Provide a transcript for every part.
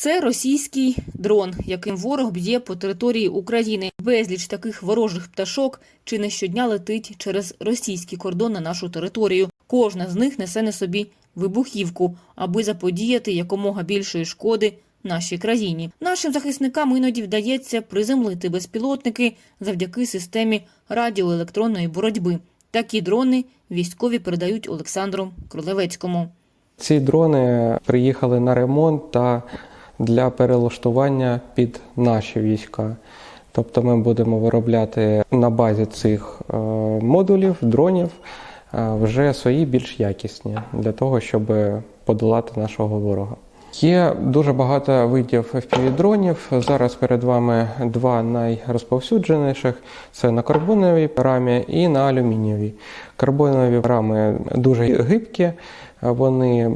Це російський дрон, яким ворог б'є по території України. Безліч таких ворожих пташок чи не щодня летить через російський кордон на нашу територію. Кожна з них несе на собі вибухівку, аби заподіяти якомога більшої шкоди нашій країні. Нашим захисникам іноді вдається приземлити безпілотники завдяки системі радіоелектронної боротьби. Такі дрони військові передають Олександру Кролевецькому. Ці дрони приїхали на ремонт та для перелаштування під наші війська. Тобто ми будемо виробляти на базі цих е, модулів, дронів е, вже свої більш якісні для того, щоб подолати нашого ворога. Є дуже багато видів FPV-дронів. Зараз перед вами два найрозповсюдженіших: це на карбоновій рамі і на алюмінієвій. Карбонові рами дуже гибкі, вони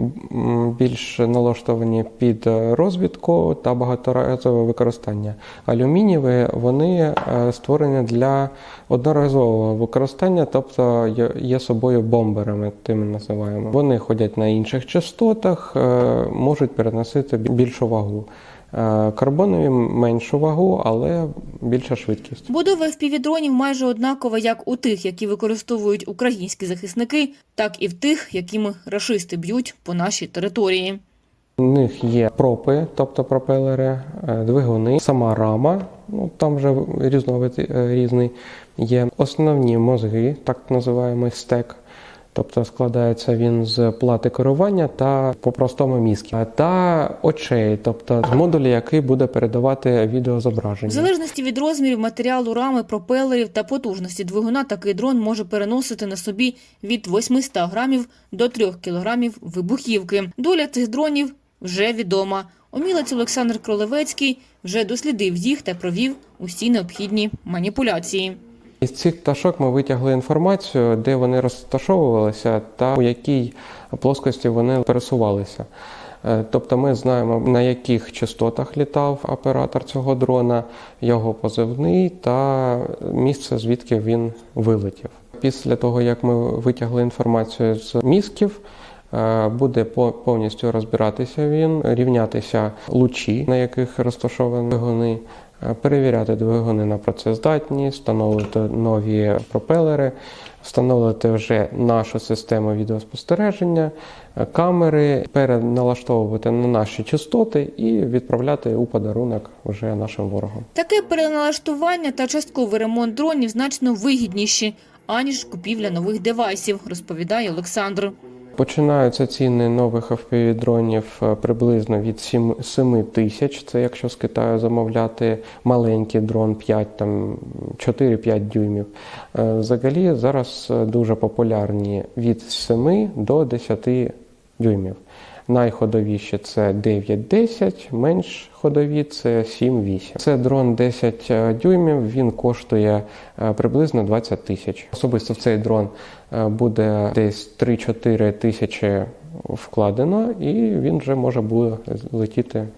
більш налаштовані під розвідку та багаторазове використання. Алюмінієві вони е, створені для одноразового використання, тобто є- собою бомберами, тими називаємо. Вони ходять на інших частотах, е, можуть переносити більшу вагу. Е, Карбонові меншу вагу, але більша швидкість. Будова FPV-дронів майже однакова як у тих, які використовують українські захисники, так і в тих, якими рашисти б'ють по нашій території. У них є пропи, тобто пропелери, е, двигуни, сама рама, ну там вже різновид е, різний. Є основні мозги, так називаємо стек. Тобто складається він з плати керування та по-простому мізки, та очей, тобто з модуля, який буде передавати В залежності від розмірів матеріалу рами, пропелерів та потужності двигуна, такий дрон може переносити на собі від 800 грамів до 3 кілограмів вибухівки. Доля цих дронів вже відома. Умілець Олександр Кролевецький вже дослідив їх та провів усі необхідні маніпуляції. Із цих пташок ми витягли інформацію, де вони розташовувалися та у якій плоскості вони пересувалися. Е, Тобто ми знаємо, на яких частотах літав оператор цього дрона, його позивний та місце, звідки він вилетів. Після того, як ми витягли інформацію з мізків, е, буде по- повністю розбиратися він, рівнятися лучі, на яких розташовані двигуни, е, перевіряти двигуни на працездатність, встановлювати нові пропелери, встановлювати вже нашу систему відеоспостереження, е, камери, переналаштовувати на наші частоти і відправляти у подарунок вже нашим ворогам. Таке переналаштування та частковий ремонт дронів значно вигідніші, аніж купівля нових девайсів, розповідає Олександр. Починаються ціни нових FPV-дронів е, приблизно від 7, 7 тисяч. Це якщо з Китаю замовляти маленький дрон 5, там 4-5 дюймів. Е, Взагалі зараз е, дуже популярні від 7 до 10 дюймів. Найходовіші це 9-10, менш ходові це 7-8. Це дрон 10 дюймів, він коштує е, приблизно 20 тисяч. Особисто в цей дрон е, буде десь 3-4 тисячі вкладено, і він вже може буде летіти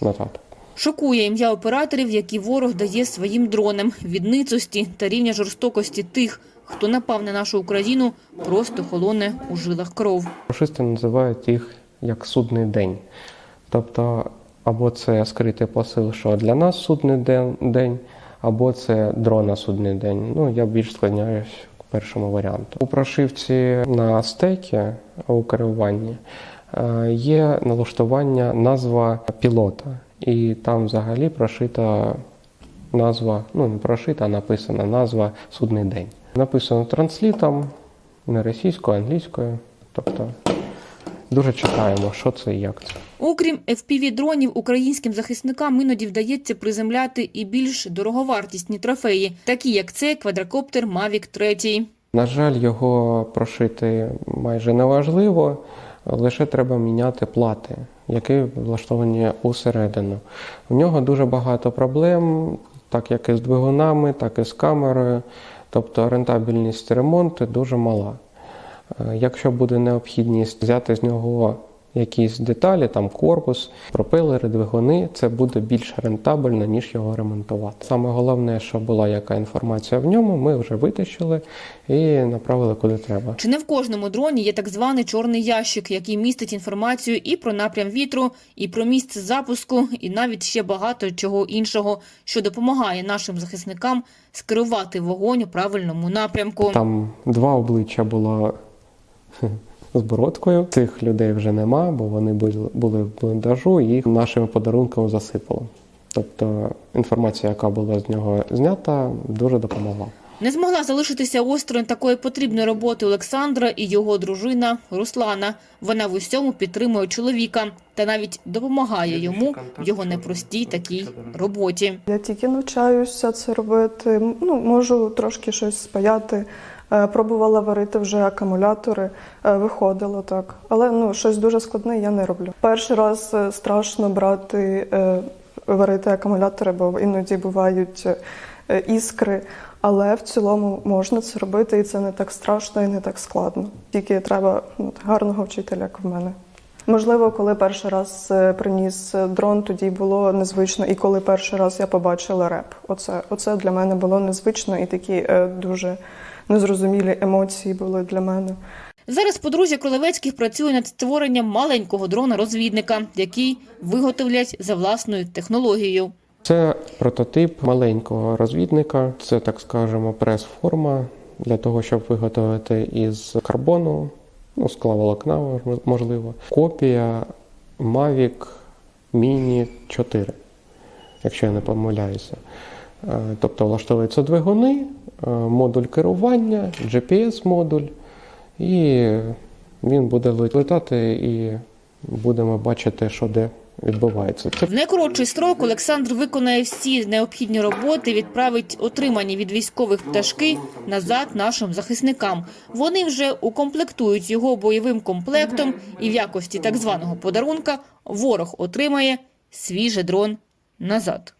назад. Шокує ім'я операторів, які ворог дає своїм дронам. Від ницості та рівня жорстокості тих, хто напав на нашу Україну, просто холоне у жилах кров. Фашисти називають їх як судний день. Тобто, або це скритий посил, що для нас судний день, або це дрона судний день. Ну, я більш склоняюсь к першому варіанту. У прошивці на стекі у керуванні е, є налаштування назва пілота, і там взагалі прошита назва, ну не прошита, а написана назва судний день. Написано транслітом, не російською, а англійською. Тобто дуже читаємо, що це і як це. Окрім FPV-дронів, українським захисникам іноді вдається приземляти і більш дороговартісні трофеї, такі як цей квадрокоптер Mavic 3. На жаль, його прошити майже неважливо, лише треба міняти плати, які влаштовані усередину. У нього дуже багато проблем, так як і з двигунами, так і з камерою. Тобто рентабельність ремонту дуже мала. Е, Якщо буде необхідність взяти з нього якісь деталі, там корпус, пропелери, двигуни, це буде більш рентабельно, ніж його ремонтувати. Саме головне, що була яка інформація в ньому, ми вже витащили і направили куди треба. Чи не в кожному дроні є так званий чорний ящик, який містить інформацію і про напрям вітру, і про місце запуску, і навіть ще багато чого іншого, що допомагає нашим захисникам скерувати вогонь у правильному напрямку. Там два обличчя було з бородкою. Цих людей вже нема, бо вони були, в бліндажу і їх нашими подарунками засипало. Тобто інформація, яка була з нього знята, дуже допомогла. Не змогла залишитися осторонь такої потрібної роботи Олександра і його дружина Руслана. Вона в усьому підтримує чоловіка та навіть допомагає йому в його непростій такій роботі. Я тільки навчаюся це робити. Ну, можу трошки щось спаяти. Е, Пробувала варити вже акумулятори, е, виходило так. Але ну, щось дуже складне я не роблю. Перший раз е, страшно брати, варити акумулятори, бо іноді бувають іскри. Але в цілому можна це робити, і це не так страшно і не так складно. Тільки треба ну, гарного вчителя, як в мене. Можливо, коли перший раз приніс дрон, тоді було незвично. І коли перший раз я побачила реп, оце, оце для мене було незвично і такі дуже незрозумілі емоції були для мене. Зараз подружжя Кролевецьких працює над створенням маленького дрона-розвідника, який виготовлять за власною технологією. Це прототип маленького розвідника, це так скажемо прес-форма для того, щоб виготовити із карбону, ну, скловолокна, можливо, копія Mavic Mini 4, якщо я не помиляюся. Е, Тобто влаштовуються двигуни, е, модуль керування, GPS-модуль, і він буде летати, і будемо бачити, що де відбувається. В найкоротший строк Олександр виконає всі необхідні роботи, відправить отримані від військових пташки назад нашим захисникам. Вони вже укомплектують його бойовим комплектом, і в якості так званого подарунка ворог отримає свій же дрон назад.